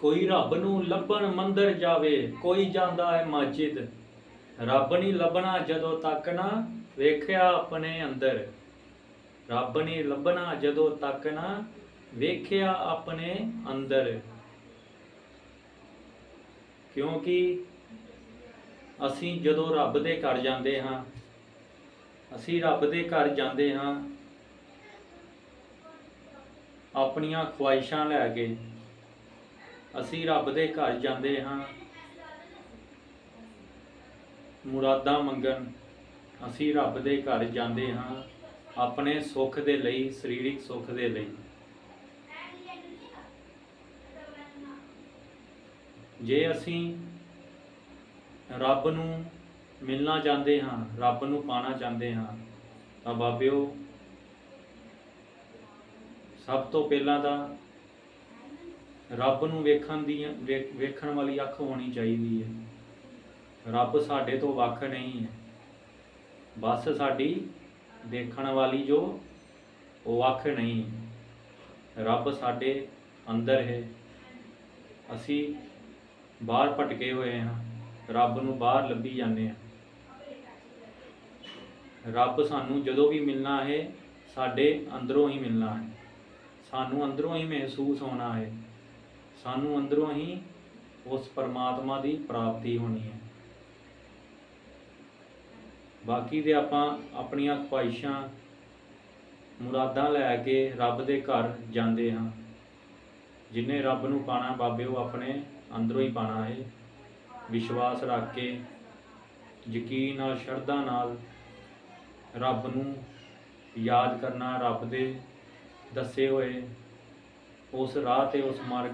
ਕੋਈ ਰੱਬ ਨੂੰ ਲੱਭਣ ਮੰਦਰ ਜਾਵੇ, ਕੋਈ ਜਾਂਦਾ ਹੈ ਮਸਜਿਦ ਰੱਬ ਨਹੀਂ ਲੱਭਣਾ ਜਦੋਂ ਤੱਕ ਨਾ ਵੇਖਿਆ ਆਪਣੇ ਅੰਦਰ। ਰੱਬ ਨਹੀਂ ਲੱਭਣਾ ਜਦੋਂ ਤੱਕ ਨਾ ਵੇਖਿਆ ਆਪਣੇ ਅੰਦਰ। ਕਿਉਂਕਿ ਅਸੀਂ ਜਦੋਂ ਰੱਬ ਦੇ ਘਰ ਜਾਂਦੇ ਹਾਂ, ਅਸੀਂ ਰੱਬ ਦੇ ਘਰ ਜਾਂਦੇ ਹਾਂ, ਆਪਣੀਆਂ ਖੁਆਇਸ਼ਾਂ ਲੈ ਕੇ ਅਸੀਂ ਰੱਬ ਦੇ ਘਰ ਜਾਂਦੇ ਹਾਂ। ਮੁਰਾਦਾਂ ਮੰਗਣ, ਅਸੀਂ ਰੱਬ ਦੇ ਘਰ ਜਾਂਦੇ ਹਾਂ ਆਪਣੇ ਸੁੱਖ ਦੇ ਲਈ, ਸਰੀਰਿਕ ਸੁੱਖ ਦੇ ਲਈ। ਜੇ ਅਸੀਂ ਰੱਬ ਨੂੰ ਮਿਲਣਾ ਚਾਹੁੰਦੇ ਹਾਂ, ਰੱਬ ਨੂੰ ਪਾਣਾ ਚਾਹੁੰਦੇ ਹਾਂ, ਤਾਂ ਬਾਬਿਓ, ਸਭ ਤੋਂ ਪਹਿਲਾਂ ਤਾਂ ਰੱਬ ਨੂੰ ਵੇਖਣ ਦੀ ਵੇ- ਵੇਖਣ ਵਾਲੀ ਅੱਖ ਹੋਣੀ ਚਾਹੀਦੀ ਹੈ। ਰੱਬ ਸਾਡੇ ਤੋਂ ਵੱਖ ਨਹੀਂ ਹੈ। ਬਸ ਸਾਡੀ ਦੇਖਣ ਵਾਲੀ ਜੋ, ਉਹ ਅੱਖ ਨਹੀਂ ਰੱਬ ਸਾਡੇ ਅੰਦਰ ਹੈ। ਅਸੀਂ ਬਾਹਰ ਭਟਕੇ ਹੋਏ ਹਾਂ। ਰੱਬ ਨੂੰ ਬਾਹਰ ਲੱਭੀ ਜਾਂਦੇ ਹਾਂ। ਰੱਬ ਸਾਨੂੰ ਜਦੋਂ ਵੀ ਮਿਲਣਾ ਹੈ, ਸਾਡੇ ਅੰਦਰੋਂ ਹੀ ਮਿਲਣਾ ਹੈ। ਸਾਨੂੰ ਅੰਦਰੋਂ ਹੀ ਮਹਿਸੂਸ ਹੋਣਾ ਹੈ। ਸਾਨੂੰ ਅੰਦਰੋਂ ਹੀ ਉਸ ਪਰਮਾਤਮਾ ਦੀ ਪ੍ਰਾਪਤੀ ਹੋਣੀ ਹੈ। ਬਾਕੀ ਦੇ ਆਪਾਂ ਆਪਣੀਆਂ ਖੁਆਇਸ਼ਾਂ, ਮੁਰਾਦਾਂ ਲੈ ਕੇ ਰੱਬ ਦੇ ਘਰ ਜਾਂਦੇ ਹਾਂ। ਜਿਨੇ ਰੱਬ ਨੂੰ ਪਾਣਾ, ਬਾਬੇ ਉਹ ਆਪਣੇ ਅੰਦਰੋਂ ਹੀ ਪਾਣਾ ਹੈ। ਵਿਸ਼ਵਾਸ ਰੱਖ ਕੇ, ਯਕੀਨ ਨਾਲ, ਸ਼ਰਧਾ ਨਾਲ ਰੱਬ ਨੂੰ ਯਾਦ ਕਰਨਾ, ਰੱਬ ਦੇ ਦੱਸੇ ਹੋਏ ਉਸ ਰਾਹ ਤੇ, ਉਸ ਮਾਰਗ